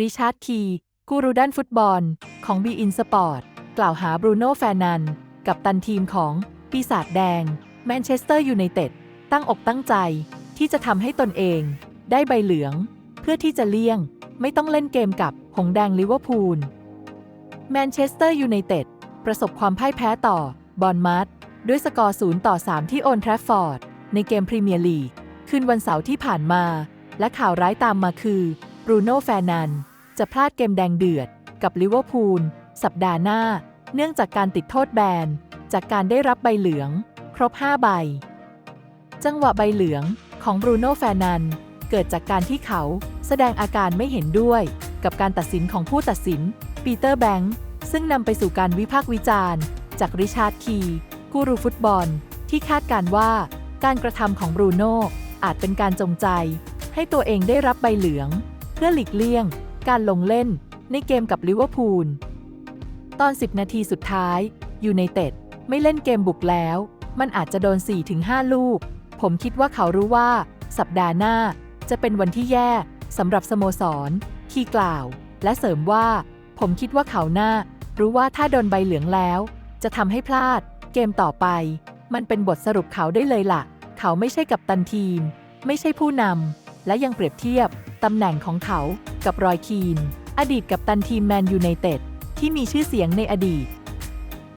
ริชาร์ดคีกูรูด้านฟุตบอลของ b ีอินสปอร์ตกล่าวหาบรูโน่แฟร์นัน กับตันทีมของปีศาจแดง แมนเชสเตอร์ยูไนเต็ด ตั้งอกตั้งใจที่จะทำให้ตนเอง ได้ใบเหลือง เพื่อที่จะเลี่ยง ไม่ต้องเล่นเกมกับหงแดงลิเวอร์พูลแมนเชสเตอร์ยูไนเต็ด ประสบความพ่ายแพ้ต่อบอลมัดด้วยสกอร์ 0 ต่อ 3 ที่โอนแทรฟฟอร์ด ในเกมพรีเมียร์ลีก คืนวันเสาร์ที่ผ่านมา และข่าวร้ายตามมาคือ บรูโน่แฟร์นัน จะพลาดเกมแดงเดือด กับลิเวอร์พูลสัปดาห์หน้า เนื่องจากการติดโทษแบน จากการได้รับใบเหลือง ครบ 5 ใบ จังหวะใบเหลืองของบรูโน่แฟร์นัน เกิดจากการที่เขาแสดงอาการไม่เห็นด้วย กับการตัดสินของผู้ตัดสิน ปีเตอร์แบงค์ ซึ่งนำไปสู่การวิพากษ์วิจารณ์ จากริชาร์ดคีกูรูฟุตบอล ที่คาดการณ์ว่า การกระทำของบรูโน่อาจเป็นการจงใจ ให้ตัวเองได้รับใบเหลือง เพื่อหลีกเลี่ยง การลงเล่นในเกมกับลิเวอร์พูล ตอน 10 นาทีสุดท้ายยูไนเต็ดไม่เล่นเกมบุกแล้ว มันอาจจะโดน 4-5 ลูก ผมคิดว่าเขารู้ว่า สัปดาห์หน้าจะเป็นวันที่แย่สำหรับสโมสร คีกล่าว และเสริมว่า ผมคิดว่าเขาหน้า รู้ว่าถ้าโดนใบเหลืองแล้ว จะทำให้พลาด เกมต่อไป มันเป็นบทสรุปเขาได้เลยล่ะ เขาไม่ใช่กับตันทีม ไม่ใช่ผู้นำและยังเปรียบเทียบ ตำแหน่งของเขากับรอยคีน อดีตกับตันทีมแมนยูไนเต็ดที่มีชื่อเสียงในอดีต